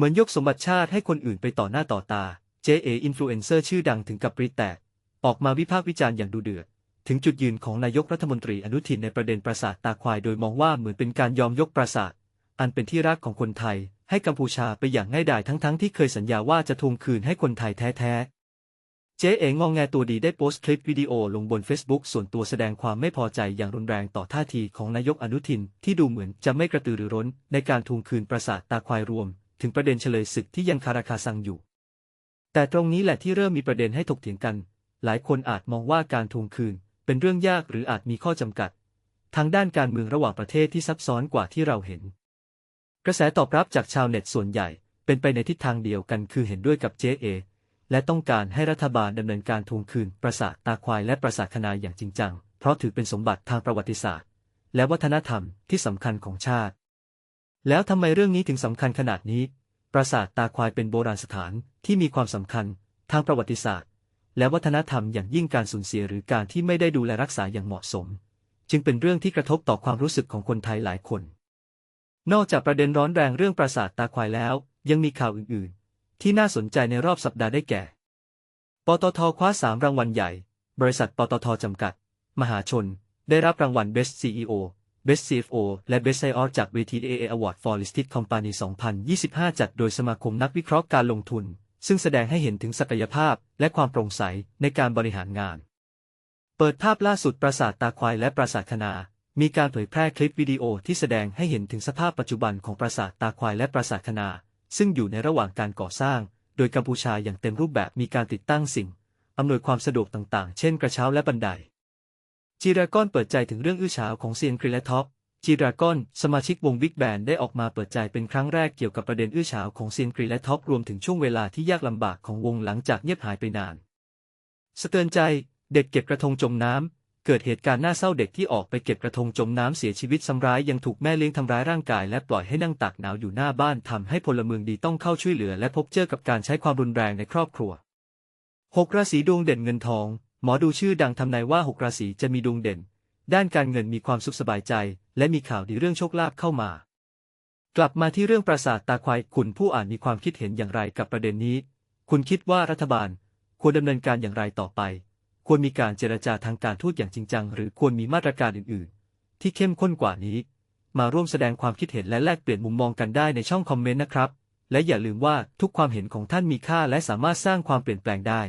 เหมือนยกสมบัติชาติให้คนอื่นไปต่อหน้าต่อตา เจเออินฟลูเอนเซอร์ชื่อดังถึงกับปริแตก ออกมาวิพากษ์วิจารณ์อย่างดุเดือด ถึงจุดยืนของนายกรัฐมนตรีอนุทินในประเด็นปราสาทตาควายโดยมองว่าเหมือนเป็นการยอมยกปราสาท อันเป็นที่รักของคนไทย ให้กัมพูชาไปอย่างง่ายดายทั้งๆที่เคยสัญญาว่าจะทวงคืนให้คนไทยแท้ๆเจ๊เอ๋งองแงตัวดีได้โพสต์คลิปวิดีโอลงบน Facebook ส่วนตัวแสดงความไม่พอใจอย่างรุนแรงต่อท่าทีของนายกอนุทินที่ดูเหมือนจะไม่กระตือรือร้นในการทวงคืนปราสาทตาควายรวม ถึงประเด็นเฉลยศึกที่ยังคาราคาซังอยู่ แต่ตรงนี้แหละที่เริ่มมีประเด็นให้ถกเถียงกัน หลายคนอาจมองว่าการทวงคืน เป็นเรื่องยากหรืออาจมีข้อจำกัด ทางด้านการเมืองระหว่างประเทศที่ซับซ้อนกว่าที่เราเห็น กระแสตอบรับจากชาวเน็ตส่วนใหญ่ เป็นไปในทิศทางเดียวกันคือเห็นด้วยกับเจเอและต้องการให้รัฐบาลดำเนินการทวงคืน ปราสาทตาควายและปราสาทคณาอย่างจริงจัง เพราะถือเป็นสมบัติทางประวัติศาสตร์ และวัฒนธรรมที่สำคัญของชาติ แล้วทำไมเรื่องนี้ถึงสำคัญขนาดนี้ ปราสาทตาควายเป็นโบราณสถานที่มีความสำคัญทางประวัติศาสตร์ และวัฒนธรรมอย่างยิ่งการสูญเสียหรือการที่ไม่ได้ดูแลรักษาอย่างเหมาะสม จึงเป็นเรื่องที่กระทบต่อความรู้สึกของคนไทยหลายคน นอกจากประเด็นร้อนแรงเรื่องปราสาทตาควายแล้ว ยังมีข่าวอื่น ๆ ที่น่าสนใจในรอบสัปดาห์ได้แก่ ปตทคว้า3รางวัลใหญ่ บริษัทปตทจำกัด มหาชน ได้รับรางวัล Best CEO Best CFO และ Best CIO จาก VTAA Award for Listed Company 2025 จัดโดยสมาคมนักวิเคราะห์การลงทุน ซึ่งแสดงให้เห็นถึงศักยภาพและความโปร่งใสในการบริหารงาน เปิดภาพล่าสุดปราสาทตาควายและปราสาทคณา มีการเผยแพร่คลิปวิดีโอที่แสดงให้เห็นถึงสภาพปัจจุบันของปราสาทตาควายและปราสาทคณา ซึ่งอยู่ในระหว่างการก่อสร้าง โดยกัมพูชาอย่างเต็มรูปแบบมีการติดตั้งสิ่งอำนวยความสะดวกต่างๆ เช่นกระเช้าและบันได จีรากอนเปิดใจถึงเรื่องอื้อฉาวของเซียนคริและท็อปจีรากอน สมาชิกวงบิ๊กแบนได้ออกมาเปิดใจเป็นครั้งแรกเกี่ยวกับประเด็นอื้อฉาวของเซียนคริและท็อปรวมถึงช่วงเวลาที่ยากลำบากของวงหลังจากเงียบหายไปนาน สะเตือนใจ เด็กเก็บกระทงจมน้ำ เกิดเหตุการณ์น่าเศร้าเด็กที่ออกไปเก็บกระทงจมน้ำเสียชีวิตซ้ำร้ายยังถูกแม่เลี้ยงทำร้ายร่างกายและปล่อยให้นั่งตากหนาวอยู่หน้าบ้านทำให้พลเมืองดีต้องเข้าช่วยเหลือและพบเจอกับการใช้ความรุนแรงในครอบครัวหกราศีดวงเด่นเงินทอง หมอดูชื่อดังทำนายว่าหกราศีจะมีดวงเด่น ด้านการเงินมีความสุขสบายใจ และมีข่าวดีเรื่องโชคลาภเข้ามากลับมาที่เรื่องปราสาทตาควายคุณผู้อ่านมีความคิดเห็นอย่างไรกับประเด็นนี้ คุณคิดว่ารัฐบาลควรดำเนินการอย่างไรต่อไป ควรมีการเจรจาทางการทูตอย่างจริงจัง หรือควรมีมาตรการอื่น ๆ ที่เข้มข้นกว่านี้ มาร่วมแสดงความคิดเห็นและแลกเปลี่ยนมุมมองกันได้ในช่องคอมเมนต์นะครับ และอย่าลืมว่าทุกความเห็นของท่านมีค่าและสามารถสร้างความเปลี่ยนแปลงได้